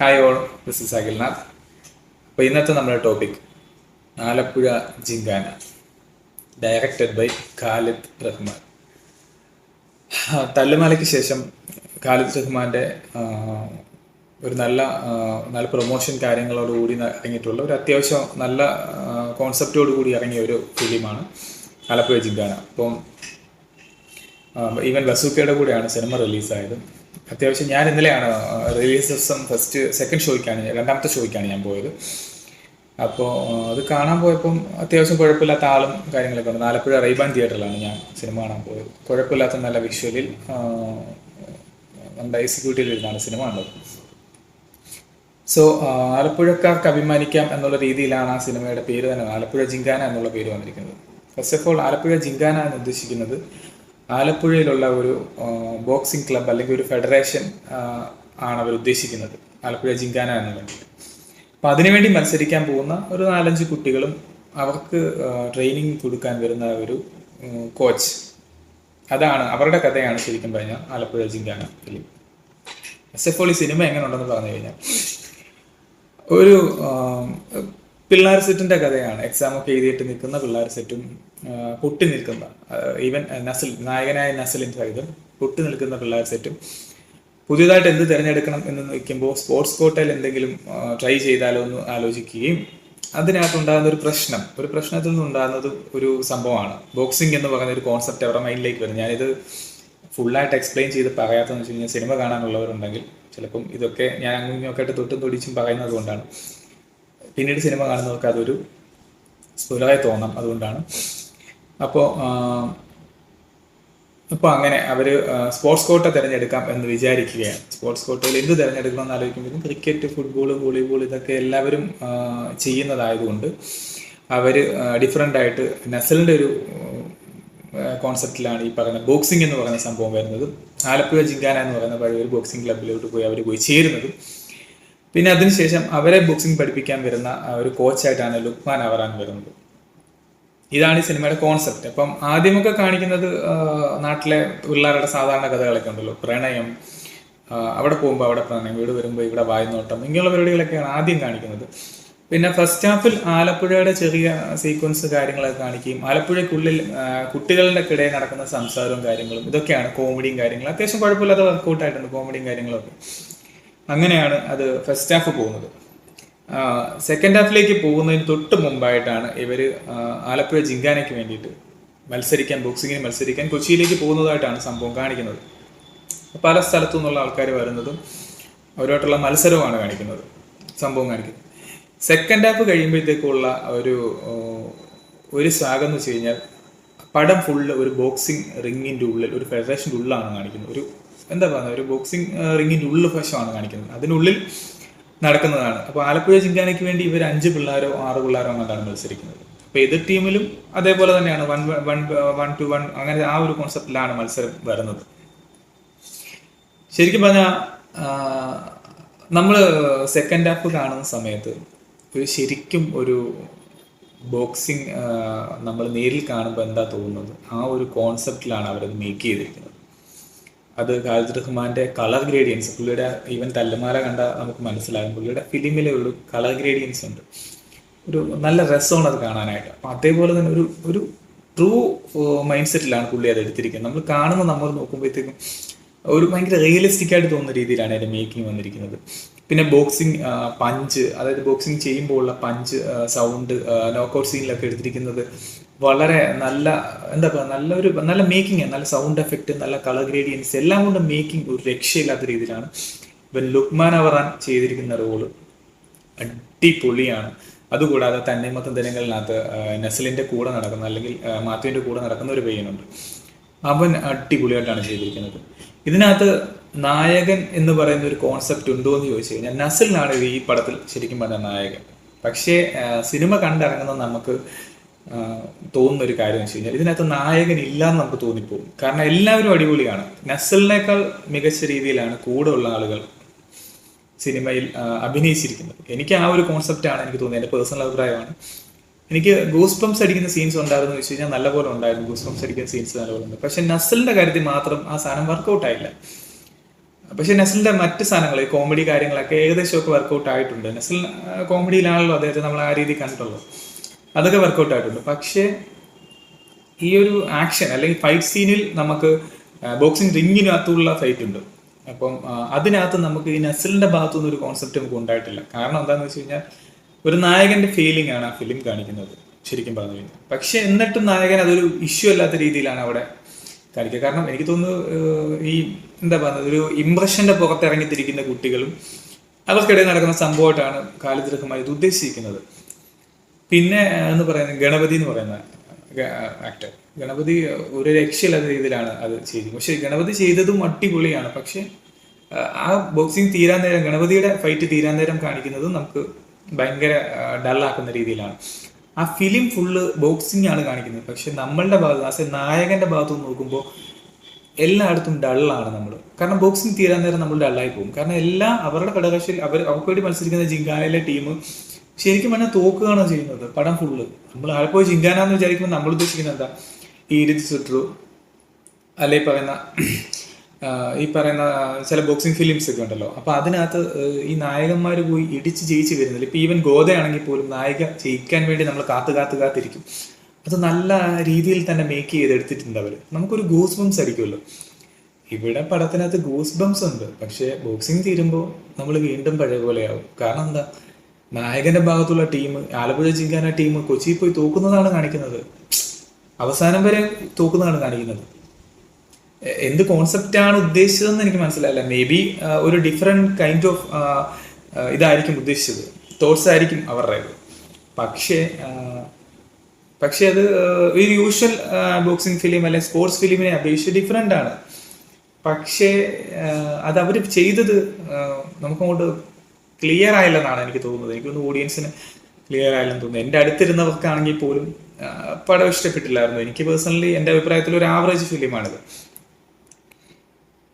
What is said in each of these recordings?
Hi all this is Akhilnath അപ്പോൾ ഇന്നത്തെ നമ്മുടെ topic Alappuzha Gymkhana directed by Khalid Rahman. തല്ലുമാലയ്ക്ക് ശേഷം ഖാലിദ് റഹ്മാന്റെ ഒരു നല്ല നല്ല പ്രൊമോഷൻ കാര്യങ്ങളോടുകൂടി ഇറങ്ങിയിട്ടുള്ള ഒരു അത്യാവശ്യം നല്ല കോൺസെപ്റ്റോട് കൂടി ഇറങ്ങിയ ഒരു ഫിലിമാണ് ആലപ്പുഴ ജിങ്കാന. അപ്പം ഈവൻ വസൂക്കയുടെ കൂടെയാണ് സിനിമ റിലീസായത് അത്യാവശ്യം ഞാൻ ഇന്നലെയാണ് റിലീസ് ദിവസം ഫസ്റ്റ് സെക്കൻഡ് ഷോയ്ക്കാണ് രണ്ടാമത്തെ ഷോയ്ക്കാണ് ഞാൻ പോയത്. അപ്പോൾ അത് കാണാൻ പോയപ്പം അത്യാവശ്യം കുഴപ്പമില്ലാത്ത ആളും കാര്യങ്ങളൊക്കെ ഉണ്ട്. ആലപ്പുഴ റൈബാൻ തിയേറ്ററിലാണ് ഞാൻ സിനിമ കാണാൻ പോയത്. കുഴപ്പമില്ലാത്ത നല്ല വിഷ്വലിൽ നമ്മുടെ എക്സിക്യൂട്ടീവ് ഇരുന്നാണ് സിനിമ കണ്ടത്. സോ ആലപ്പുഴക്കാർക്ക് അഭിമാനിക്കാം എന്നുള്ള രീതിയിലാണ് ആ സിനിമയുടെ പേര് തന്നെ ആലപ്പുഴ ജിങ്കാന എന്നുള്ള പേര് വന്നിരിക്കുന്നത്. First of all Alappuzha Gymkhana എന്ന് ഉദ്ദേശിക്കുന്നത് ആലപ്പുഴയിലുള്ള ഒരു ബോക്സിംഗ് ക്ലബ്ബ് അല്ലെങ്കിൽ ഒരു ഫെഡറേഷൻ ആണ് അവർ ഉദ്ദേശിക്കുന്നത്. ആലപ്പുഴ ജിങ്കാന എന്ന് വേണ്ടിയിട്ട് അപ്പം അതിനുവേണ്ടി മത്സരിക്കാൻ പോകുന്ന ഒരു നാലഞ്ച് കുട്ടികളും അവർക്ക് ട്രെയിനിങ് കൊടുക്കാൻ വരുന്ന ഒരു കോച്ച് അതാണ് അവരുടെ കഥയാണ് ശരിക്കും പറഞ്ഞാൽ ആലപ്പുഴ ജിങ്കാന ഫിലിം. എസ് എഫ് ഈ സിനിമ എങ്ങനെ ഉണ്ടെന്ന് പറഞ്ഞു കഴിഞ്ഞാൽ ഒരു പിള്ളേർ സെറ്റിന്റെ കഥയാണ്. എക്സാം ഒക്കെ എഴുതിയിട്ട് നിൽക്കുന്ന പിള്ളേർ സെറ്റും പൊട്ടി നിൽക്കുന്ന ഈവൻ നസൽ നായകനായ നസലിൻ സഹിതം പൊട്ടി നിൽക്കുന്ന പിള്ളേർ സെറ്റും പുതിയതായിട്ട് എന്ത് തിരഞ്ഞെടുക്കണം എന്ന് നോക്കുമ്പോൾ സ്പോർട്സ് കോട്ടയിൽ എന്തെങ്കിലും ട്രൈ ചെയ്താലോ എന്ന് ആലോചിക്കുകയും അതിനകത്തുണ്ടാകുന്ന ഒരു പ്രശ്നം ഒരു പ്രശ്നത്തിൽ നിന്നുണ്ടാകുന്നത് ഒരു സംഭവമാണ്. ബോക്സിംഗ് എന്ന് പറയുന്ന ഒരു കോൺസെപ്റ്റ് അവരുടെ മൈൻഡിലേക്ക് വരും ഞാനിത് ഫുള്ളായിട്ട് എക്സ്പ്ലെയിൻ ചെയ്ത് പറയാത്തതെന്ന് വെച്ച് കഴിഞ്ഞാൽ സിനിമ കാണാനുള്ളവരുണ്ടെങ്കിൽ ചിലപ്പം ഇതൊക്കെ ഞാൻ അങ്ങനെയൊക്കെ തൊട്ടും തൊടിച്ചും പറയുന്നത് കൊണ്ടാണ്. പിന്നീട് സിനിമ കാണുന്നവർക്ക് അതൊരു സ്ഫുലമായി തോന്നാം അതുകൊണ്ടാണ്. അപ്പോൾ ഇപ്പോൾ അങ്ങനെ അവർ സ്പോർട്സ് കോട്ട തിരഞ്ഞെടുക്കാം എന്ന് വിചാരിക്കുകയാണ്. സ്പോർട്സ് കോട്ടയിൽ എന്ത് തിരഞ്ഞെടുക്കണം എന്ന് ആലോചിക്കുമ്പോഴും ക്രിക്കറ്റ് ഫുട്ബോൾ വോളിബോൾ ഇതൊക്കെ എല്ലാവരും ചെയ്യുന്നതായതുകൊണ്ട് അവർ ഡിഫറെന്റ് ആയിട്ട് നസലിന്റെ ഒരു കോൺസെപ്റ്റിലാണ് ഈ പറയുന്ന ബോക്സിംഗ് എന്ന് പറയുന്ന സംഭവം വരുന്നത്. ആലപ്പുഴ ജിങ്കാന എന്ന് പറയുന്ന പഴയ ഒരു ബോക്സിംഗ് ക്ലബിലോട്ട് പോയി അവർ പോയി ചേരുന്നതും. പിന്നെ അതിനുശേഷം അവരെ ബോക്സിംഗ് പഠിപ്പിക്കാൻ വരുന്ന ഒരു കോച്ചായിട്ടാണ് ലുക്മാൻ അവറാൻ വരുന്നത്. ഇതാണ് ഈ സിനിമയുടെ കോൺസെപ്റ്റ് അപ്പം ആദ്യമൊക്കെ കാണിക്കുന്നത് നാട്ടിലെ പിള്ളേരുടെ സാധാരണ കഥകളൊക്കെ ഉണ്ടല്ലോ. പ്രണയം അവിടെ പോകുമ്പോൾ അവിടെ പ്രണയം വീട് വരുമ്പോൾ ഇവിടെ വായ്നോട്ടം ഇങ്ങനെയുള്ള പരിപാടികളൊക്കെയാണ് ആദ്യം കാണിക്കുന്നത്. പിന്നെ ഫസ്റ്റ് ഹാഫിൽ ആലപ്പുഴയുടെ ചെറിയ സീക്വൻസ് കാര്യങ്ങളൊക്കെ കാണിക്കുകയും ആലപ്പുഴയ്ക്കുള്ളിൽ കുട്ടികളുടെ ഇടയിൽ നടക്കുന്ന സംസാരവും കാര്യങ്ങളും ഇതൊക്കെയാണ് കോമഡിയും കാര്യങ്ങളും. അത്യാവശ്യം കുഴപ്പമില്ലാത്ത വർക്കൗട്ടായിട്ടുണ്ട് കോമഡിയും കാര്യങ്ങളൊക്കെ. അങ്ങനെയാണ് അത് ഫസ്റ്റ് ഹാഫ് പോകുന്നത്. സെക്കൻഡ് ഹാഫിലേക്ക് പോകുന്നതിന് തൊട്ട് മുമ്പായിട്ടാണ് ഇവർ ആലപ്പുഴ ജിങ്കാനയ്ക്ക് വേണ്ടിയിട്ട് മത്സരിക്കാൻ ബോക്സിങ്ങിന് മത്സരിക്കാൻ കൊച്ചിയിലേക്ക് പോകുന്നതായിട്ടാണ് സംഭവം കാണിക്കുന്നത്. പല സ്ഥലത്തു നിന്നുള്ള ആൾക്കാർ വരുന്നതും അവരുമായിട്ടുള്ള മത്സരവുമാണ് കാണിക്കുന്നത്. സംഭവം കാണിക്കുന്നത്. സെക്കൻഡ് ഹാഫ് കഴിയുമ്പോഴത്തേക്കുള്ള ഒരു ഒരു സാഗം എന്ന് വെച്ച് കഴിഞ്ഞാൽ പടം ഫുള്ള് ഒരു ബോക്സിംഗ് റിങ്ങിന്റെ ഉള്ളിൽ ഒരു ഫെഡറേഷന്റെ ഉള്ളിലാണ് കാണിക്കുന്നത്. ഒരു എന്താ പറയുക ഒരു ബോക്സിംഗ് റിങ്ങിന്റെ ഉള്ളിൽ വശമാണ് കാണിക്കുന്നത്. അതിനുള്ളിൽ നടക്കുന്നതാണ്. അപ്പോൾ ആലപ്പുഴ ചിങ്കാനയ്ക്ക് വേണ്ടി ഇവർ അഞ്ച് പിള്ളേരോ ആറ് പിള്ളേരോ അങ്ങോട്ടാണ് മത്സരിക്കുന്നത്. അപ്പോൾ എതിർ ടീമിലും അതേപോലെ തന്നെയാണ്. One one one two one അങ്ങനെ ആ ഒരു കോൺസെപ്റ്റിലാണ് മത്സരം വരുന്നത്. ശരിക്കും പറഞ്ഞാൽ നമ്മൾ സെക്കൻഡ് ഹാഫ് കാണുന്ന സമയത്ത് ഒരു ശരിക്കും ഒരു ബോക്സിങ് നമ്മൾ നേരിൽ കാണുമ്പോൾ എന്താ തോന്നുന്നത്? ആ ഒരു കോൺസെപ്റ്റിലാണ് അവരത് മേക്ക് ചെയ്തിരിക്കുന്നത്. അത് ഖാലിദ് റഹ്മാന്റെ കളർ ഗ്രേഡിയൻസ് പുള്ളിയുടെ ഈവൻ തല്ലുമാല കണ്ട നമുക്ക് മനസ്സിലാകും. പുള്ളിയുടെ ഫിലിമിലെ ഒരു കളർ ഗ്രേഡിയൻസ് ഉണ്ട്. ഒരു നല്ല രസമാണ് അത് കാണാനായിട്ട്. അപ്പം അതേപോലെ തന്നെ ഒരു ഒരു ട്രൂ മൈൻഡ് സെറ്റിലാണ് പുള്ളി അത് എടുത്തിരിക്കുന്നത്. നമ്മൾ കാണുന്ന നമ്മൾ നോക്കുമ്പോഴത്തേക്കും ഒരു ഭയങ്കര റിയലിസ്റ്റിക് ആയിട്ട് തോന്നുന്ന രീതിയിലാണ് അതിന്റെ മേക്കിംഗ് വന്നിരിക്കുന്നത്. പിന്നെ ബോക്സിങ് പഞ്ച് അതായത് ബോക്സിങ് ചെയ്യുമ്പോൾ ഉള്ള പഞ്ച് സൗണ്ട് നോക്കൗട്ട് സീനിലൊക്കെ എടുത്തിരിക്കുന്നത് വളരെ നല്ല എന്താ പറയുക നല്ലൊരു നല്ല മേക്കിംഗ് നല്ല സൗണ്ട് എഫക്റ്റ് നല്ല കളർ ഗ്രേഡിയൻസ് എല്ലാം കൊണ്ട് മേക്കിംഗ് ഒരു രക്ഷയില്ലാത്ത രീതിയിലാണ് ഇവൻ ലുക്മാൻ അവറാൻ ചെയ്തിരിക്കുന്ന റോൾ അടിപൊളിയാണ്. അതുകൂടാതെ തന്നെ മൊത്തം ദിനങ്ങളിനകത്ത് നസലിന്റെ കൂടെ നടക്കുന്ന അല്ലെങ്കിൽ മാത്യുവിന്റെ കൂടെ നടക്കുന്ന ഒരു പയ്യനുണ്ട്. അവൻ അടിപൊളിയായിട്ടാണ് ചെയ്തിരിക്കുന്നത്. ഇതിനകത്ത് നായകൻ എന്ന് പറയുന്ന ഒരു കോൺസെപ്റ്റ് ഉണ്ടോ എന്ന് ചോദിച്ചു കഴിഞ്ഞാൽ നസലിനാണ് ഈ പടത്തിൽ ശരിക്കും പറഞ്ഞ നായകൻ. പക്ഷേ സിനിമ കണ്ടിറങ്ങുന്ന നമുക്ക് തോന്നുന്ന ഒരു കാര്യം വെച്ച് കഴിഞ്ഞാൽ ഇതിനകത്ത് നായകൻ ഇല്ലാന്ന് നമുക്ക് തോന്നിപ്പോകും. കാരണം എല്ലാവരും അടിപൊളിയാണ് നസലിനേക്കാൾ മികച്ച രീതിയിലാണ് കൂടെ ഉള്ള ആളുകൾ സിനിമയിൽ അഭിനയിച്ചിരിക്കുന്നത്. എനിക്ക് ആ ഒരു കോൺസെപ്റ്റാണ് എനിക്ക് തോന്നിയത്. എന്റെ പേഴ്സണൽ അഭിപ്രായമാണ്. എനിക്ക് ഗൂസ് പംസ് അടിക്കുന്ന സീൻസ് ഉണ്ടായിരുന്നു വെച്ച് കഴിഞ്ഞാൽ നല്ലപോലെ ഉണ്ടായിരുന്നു. ഗൂസ് പംസ് അടിക്കുന്ന സീൻസ് നല്ലപോലെ ഉണ്ട്. പക്ഷെ നസലിന്റെ കാര്യത്തിൽ മാത്രം ആ സാധനം വർക്കൗട്ട് ആയില്ല. പക്ഷെ നസലിന്റെ മറ്റ് സാധനങ്ങൾ കോമഡി കാര്യങ്ങളൊക്കെ ഏകദേശമൊക്കെ വർക്കൗട്ട് ആയിട്ടുണ്ട്. നസൽ കോമഡിയിലാണല്ലോ അദ്ദേഹത്തെ നമ്മൾ ആ രീതി കണ്ടിട്ടുള്ളത്. അതൊക്കെ വർക്കൗട്ട് ആയിട്ടുണ്ട്. പക്ഷേ ഈ ഒരു ആക്ഷൻ അല്ലെങ്കിൽ ഫൈറ്റ് സീനിൽ നമുക്ക് ബോക്സിംഗ് റിങ്ങിനകത്തുള്ള ഫൈറ്റ് ഉണ്ട്. അപ്പം അതിനകത്ത് നമുക്ക് ഈ നസലിന്റെ ഭാഗത്തുനിന്ന് ഒരു കോൺസെപ്റ്റ് നമുക്ക് ഉണ്ടായിട്ടില്ല. കാരണം എന്താണെന്ന് വെച്ച് കഴിഞ്ഞാൽ ഒരു നായകന്റെ ഫീലിംഗ് ആണ് ആ ഫിലിം കാണിക്കുന്നത്. ശരിക്കും പറഞ്ഞു കഴിഞ്ഞാൽ. പക്ഷെ എന്നിട്ടും നായകൻ അതൊരു ഇഷ്യൂ അല്ലാത്ത രീതിയിലാണ് അവിടെ കാണിക്കുക. കാരണം എനിക്ക് തോന്നുന്നു ഈ എന്താ പറയുന്നത് ഒരു ഇംപ്രഷന്റെ പുറത്തിറങ്ങിത്തിരിക്കുന്ന കുട്ടികളും അവർക്കിടയിൽ നടക്കുന്ന സംഭവമായിട്ടാണ് കാലിദ്രഹമായി ഇത് ഉദ്ദേശിച്ചിരിക്കുന്നത്. പിന്നെ എന്ന് പറയുന്നത് ഗണപതി എന്ന് പറയുന്ന ആക്ടർ ഗണപതി ഒരു രക്ഷയില്ലാത്ത രീതിയിലാണ് അത് ചെയ്തത്. പക്ഷെ ഗണപതി ചെയ്തതും അടിപൊളിയാണ്. പക്ഷെ ആ, ബോക്സിങ് തീരാൻ നേരം ഗണപതിയുടെ ഫൈറ്റ് തീരാൻ നേരം കാണിക്കുന്നത് നമുക്ക് ഭയങ്കര ഡള്ളാക്കുന്ന രീതിയിലാണ്. ആ ഫിലിം ഫുള്ള് ബോക്സിംഗ് ആണ് കാണിക്കുന്നത്. പക്ഷെ നമ്മളുടെ ഭാഗത്ത് ആസ് എ നായകന്റെ ഭാഗത്ത് നോക്കുമ്പോൾ എല്ലായിടത്തും ഡള്ളാണ് നമ്മൾ കാരണം ബോക്സിംഗ് തീരാൻ നേരം നമ്മൾ ഡള്ളായി പോകും. കാരണം എല്ലാ അവരുടെ ഘടകശിൽ അവർ അവർക്ക് വേണ്ടി മത്സരിക്കുന്ന ജിങ്കാനയിലെ ടീം ശരിക്കും പറഞ്ഞാൽ തോക്കുകയാണ് ചെയ്യുന്നത്? പടം ഫുള്ള് നമ്മൾ ആലപ്പുഴ ചിന്താനാന്ന് വിചാരിക്കുമ്പോൾ നമ്മൾ ഉദ്ദേശിക്കുന്നത് എന്താ? ഈരിത് സുട്രു അല്ലെ പറയുന്ന ഈ പറയുന്ന ചില ബോക്സിംഗ് ഫിലിംസ് ഒക്കെ ഉണ്ടല്ലോ. അപ്പൊ അതിനകത്ത് ഈ നായകന്മാർ പോയി ഇടിച്ച് ജയിച്ച് വരുന്നില്ല ഇപ്പൊ ഈവൻ ഗോതയാണെങ്കിൽ പോലും നായിക ജയിക്കാൻ വേണ്ടി നമ്മൾ കാത്തു കാത്തു കാത്തിരിക്കും. അത് നല്ല രീതിയിൽ തന്നെ മേക്ക് ചെയ്തെടുത്തിട്ടുണ്ട് അവർ. നമുക്കൊരു ഗൂസ് ബംസ് അടിക്കുമല്ലോ ഇവിടെ പടത്തിനകത്ത് ഗൂസ് ബംസ് ഉണ്ട്. പക്ഷേ ബോക്സിംഗ് തീരുമ്പോൾ നമ്മൾ വീണ്ടും പഴയ പോലെയാവും. കാരണം എന്താ? നായകന്റെ ഭാഗത്തുള്ള ടീം ആലപ്പുഴ ജിങ്കാന ടീം കൊച്ചിയിൽ പോയി തോക്കുന്നതാണ് കാണിക്കുന്നത്. അവസാനം വരെ തോക്കുന്നതാണ് കാണിക്കുന്നത്. എന്ത് കോൺസെപ്റ്റാണ് ഉദ്ദേശിച്ചതെന്ന് എനിക്ക് മനസ്സിലായില്ല. മേ ബി ഒരു ഡിഫറെന്റ് കൈൻഡ് ഓഫ് ഇതായിരിക്കും ഉദ്ദേശിച്ചത്. തോട്ട്സ് ആയിരിക്കും അവരുടെ പക്ഷേ പക്ഷെ അത് ഒരു യൂഷ്വൽ ബോക്സിംഗ് ഫിലിം അല്ലെങ്കിൽ സ്പോർട്സ് ഫിലിമിനെ അപേക്ഷിച്ച് ഡിഫറെന്റ് ആണ്. പക്ഷേ അത് അവർ ചെയ്തത് നമുക്കങ്ങോട്ട് ക്ലിയർ ആയില്ലെന്നാണ് എനിക്ക് തോന്നുന്നത്. എനിക്കൊന്ന് ഓഡിയൻസിന് ക്ലിയർ ആയില്ലെന്ന് തോന്നുന്നു. എന്റെ അടുത്തിരുന്നവർക്കാണെങ്കിൽ പോലും പടം ഇഷ്ടപ്പെട്ടില്ലായിരുന്നു. എനിക്ക് പേഴ്സണലി എന്റെ അഭിപ്രായത്തിൽ ഒരു ആവറേജ് ഫിലിമാണിത്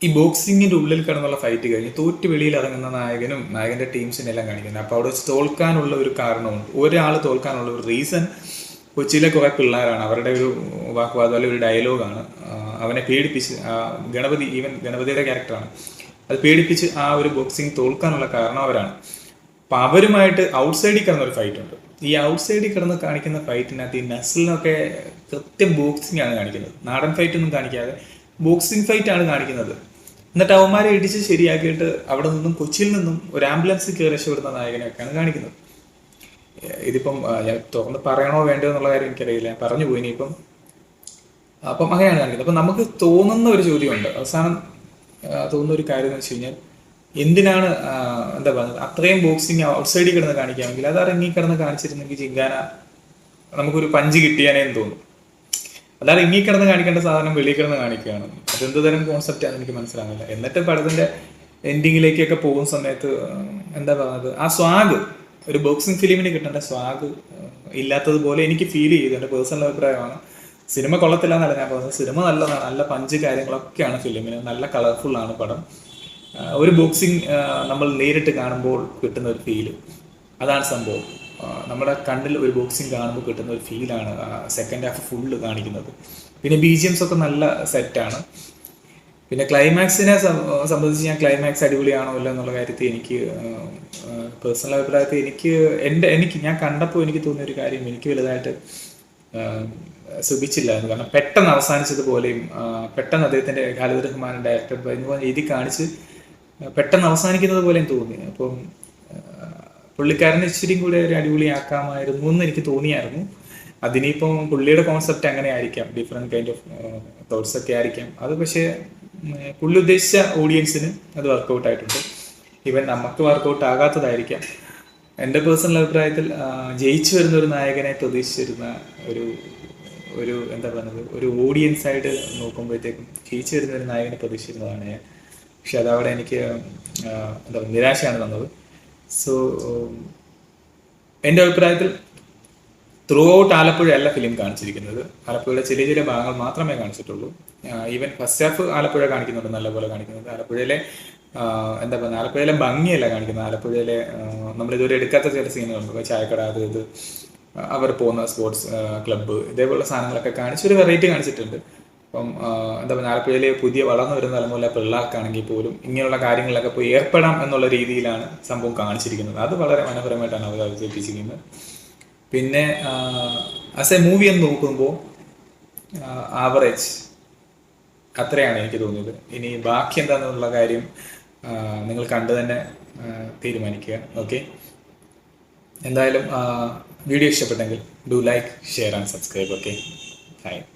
ഈ ബോക്സിങ്ങിന്റെ ഉള്ളിൽ കിടന്നുള്ള ഫൈറ്റ് കഴിഞ്ഞ് തോറ്റ് വെളിയിൽ ഇറങ്ങുന്ന നായകനും നായകന്റെ ടീംസിനെ എല്ലാം കാണിക്കുന്നത് അപ്പൊ അവിടെ വെച്ച് തോൽക്കാനുള്ള ഒരു കാരണമുണ്ട്. ഒരാൾ തോൽക്കാനുള്ള ഒരു റീസൺ കൊച്ചിയിലെ കുറെ പിള്ളേരാണ്. അവരുടെ ഒരു വാക്കുവാദം അല്ലെങ്കിൽ ഒരു ഡയലോഗാണ് അവനെ പേടിപ്പിച്ച് ഗണപതി ഈവൻ ഗണപതിയുടെ ക്യാരക്ടറാണ് അത് പേടിപ്പിച്ച് ആ ഒരു ബോക്സിങ് തോൽക്കാനുള്ള കാരണം അവരാണ്. അപ്പൊ അവരുമായിട്ട് ഔട്ട്സൈഡിൽ കിടന്ന ഒരു ഫൈറ്റ് ഉണ്ട്. ഈ ഔട്ട്സൈഡിൽ കിടന്ന് കാണിക്കുന്ന ഫൈറ്റിനകത്ത് ഈ നസലിനൊക്കെ കൃത്യം ബോക്സിംഗ് ആണ് കാണിക്കുന്നത്. നാടൻ ഫൈറ്റ് ഒന്നും കാണിക്കാതെ ബോക്സിംഗ് ഫൈറ്റ് ആണ് കാണിക്കുന്നത്. എന്നിട്ട് അവന്മാരെ ഇടിച്ച് ശരിയാക്കിയിട്ട് അവിടെ നിന്നും കൊച്ചിയിൽ നിന്നും ഒരു ആംബുലൻസിൽ കയറി രക്ഷപ്പെടുന്ന നായകനെയൊക്കെയാണ് കാണിക്കുന്നത്. ഇതിപ്പം ഞാൻ തുറന്ന് പറയണോ വേണ്ടോ എന്നുള്ള കാര്യം എനിക്കറിയില്ല. പറഞ്ഞു പോയി ഇനിയിപ്പം. അപ്പം അങ്ങനെയാണ് കാണിക്കുന്നത്. അപ്പം നമുക്ക് തോന്നുന്ന ഒരു ചോദ്യമുണ്ട്. അവസാനം തോന്നുന്ന ഒരു കാര്യം എന്ന് വെച്ച് കഴിഞ്ഞാൽ എന്തിനാണ് എന്താ പറയുന്നത്? അത്രയും ബോക്സിങ് ഔട്ട് സൈഡിൽ കിടന്ന് കാണിക്കാമെങ്കിൽ അത് ഇറങ്ങി കിടന്ന് കാണിച്ചിരുന്നെങ്കിൽ ജിങ്കാന നമുക്കൊരു പഞ്ച് കിട്ടിയാനേന്ന് തോന്നും. അല്ലാതെ ഇങ്ങി കിടന്ന് കാണിക്കേണ്ട സാധനം വെളിയിൽ കിടന്ന് കാണിക്കുകയാണ്. അതെന്ത് തരം കോൺസെപ്റ്റാണെന്ന് എനിക്ക് മനസ്സിലാകുന്നില്ല എന്നിട്ട് പടത്തിന്റെ എൻഡിങ്ങിലേക്കൊക്കെ പോകുന്ന സമയത്ത് എന്താ പറയുന്നത്? ആ സ്വാഗ് ഒരു ബോക്സിംഗ് ഫിലിമിന് കിട്ടേണ്ട സ്വാഗ് ഇല്ലാത്തതുപോലെ എനിക്ക് ഫീൽ ചെയ്തു. എന്റെ പേഴ്സണൽ അഭിപ്രായമാണ്. സിനിമ കൊള്ളത്തില്ല എന്നല്ല ഞാൻ പറഞ്ഞത്. സിനിമ നല്ലതാണ് നല്ല പഞ്ച് കാര്യങ്ങളൊക്കെയാണ് ഫിലിമിന്. നല്ല കളർഫുൾ ആണ് പടം ഒരു ബോക്സിങ് നമ്മൾ നേരിട്ട് കാണുമ്പോൾ കിട്ടുന്ന ഒരു ഫീൽ. അതാണ് സംഭവം. നമ്മുടെ കണ്ണിൽ ഒരു ബോക്സിങ് കാണുമ്പോൾ കിട്ടുന്ന ഒരു ഫീലാണ് സെക്കൻഡ് ഹാഫ് ഫുള്ള് കാണിക്കുന്നത്. പിന്നെ ബി ജി എംസ് ഒക്കെ നല്ല സെറ്റാണ്. പിന്നെ ക്ലൈമാക്സിനെ സംബന്ധിച്ച് ഞാൻ ക്ലൈമാക്സ് അടിപൊളിയാണോ ഇല്ല എന്നുള്ള കാര്യത്തിൽ എനിക്ക് പേഴ്സണൽ അഭിപ്രായത്തിൽ എനിക്ക് എന്റെ എനിക്ക് ഞാൻ കണ്ടപ്പോൾ എനിക്ക് തോന്നിയ ഒരു കാര്യം എനിക്ക് വലുതായിട്ട് ആ, സുഖിച്ചില്ലായിരുന്നു കാരണം പെട്ടെന്ന് അവസാനിച്ചതുപോലെയും പോലെയും പെട്ടെന്ന് അദ്ദേഹത്തിന്റെ ഖാലിദ് റഹ്മാൻ ഡയറക്ടർ എഴുതി കാണിച്ച് പെട്ടെന്ന് അവസാനിക്കുന്നത് പോലെയും തോന്നി. അപ്പം പുള്ളിക്കാരനെ ഇച്ചിരിയും കൂടെ ഒരു അടിപൊളിയാക്കാമായിരുന്നു എന്ന് എനിക്ക് തോന്നിയായിരുന്നു. അതിനിപ്പം പുള്ളിയുടെ കോൺസെപ്റ്റ് അങ്ങനെ ആയിരിക്കാം ഡിഫറെന്റ് കൈൻഡ് ഓഫ് തോട്ട്സ് ഒക്കെ ആയിരിക്കാം. അത് പക്ഷേ പുള്ളി ഉദ്ദേശിച്ച ഓഡിയൻസിന് അത് വർക്കൗട്ട് ആയിട്ടുണ്ട്. ഇവൻ നമുക്ക് വർക്കൗട്ട് ആകാത്തതായിരിക്കാം. എന്റെ പേഴ്സണൽ അഭിപ്രായത്തിൽ ജയിച്ചു വരുന്ന ഒരു നായകനെ പ്രതീക്ഷിച്ചിരുന്ന ഒരു ഒരു എന്താ പറയുന്നത് ഒരു ഓഡിയൻസ് ആയിട്ട് നോക്കുമ്പോഴത്തേക്കും ജയിച്ചു വരുന്ന ഒരു നായകനെ പ്രതീക്ഷിച്ചിരുന്നതാണ് ഞാൻ. പക്ഷെ അതവിടെ എനിക്ക് എന്താ പറയുക നിരാശയാണ് തന്നത്. സോ എന്റെ അഭിപ്രായത്തിൽ ത്രൂ ഔട്ട് ആലപ്പുഴ അല്ല ഫിലിം കാണിച്ചിരിക്കുന്നത്. ആലപ്പുഴയുടെ ചെറിയ ചെറിയ ഭാഗങ്ങൾ മാത്രമേ കാണിച്ചിട്ടുള്ളൂ. ഈവൻ ഫസ്റ്റ് ഹാഫ് ആലപ്പുഴ കാണിക്കുന്നുണ്ട് നല്ലപോലെ കാണിക്കുന്നുണ്ട്. ആലപ്പുഴയിലെ എന്താ പറയുക ആലപ്പുഴയിലെ ഭംഗിയല്ല കാണിക്കുന്നത്. ആലപ്പുഴയിലെ നമ്മൾ ഇതുവരെ എടുക്കാത്ത ചില സീനുകളുണ്ട്. ചായക്കട അത് ഇത് അവർ പോകുന്ന സ്പോർട്സ് ക്ലബ്ബ് ഇതേപോലുള്ള സാധനങ്ങളൊക്കെ കാണിച്ച് ഒരു വെറൈറ്റി കാണിച്ചിട്ടുണ്ട്. അപ്പം എന്താ പറയുക ആലപ്പുഴയിലെ പുതിയ വളർന്നു വരുന്ന തലമുറയിലെ പിള്ളേർക്കാണെങ്കിൽ പോലും ഇങ്ങനെയുള്ള കാര്യങ്ങളിലൊക്കെ പോയി ഏർപ്പെടാം എന്നുള്ള രീതിയിലാണ് സംഭവം കാണിച്ചിരിക്കുന്നത്. അത് വളരെ മനോഹരമായിട്ടാണ് അവർ അവതരിപ്പിച്ചിരിക്കുന്നത്. പിന്നെ ആസ് എ മൂവി എന്ന് നോക്കുമ്പോൾ ആവറേജ് അത്രയാണ് എനിക്ക് തോന്നിയത്. ഇനി ബാക്കി എന്താണെന്നുള്ള കാര്യം നിങ്ങൾ കണ്ടു തന്നെ തീരുമാനിക്കുക. ഓക്കെ എന്തായാലും വീഡിയോ ഇഷ്ടപ്പെട്ടെങ്കിൽ do like share and subscribe okay thank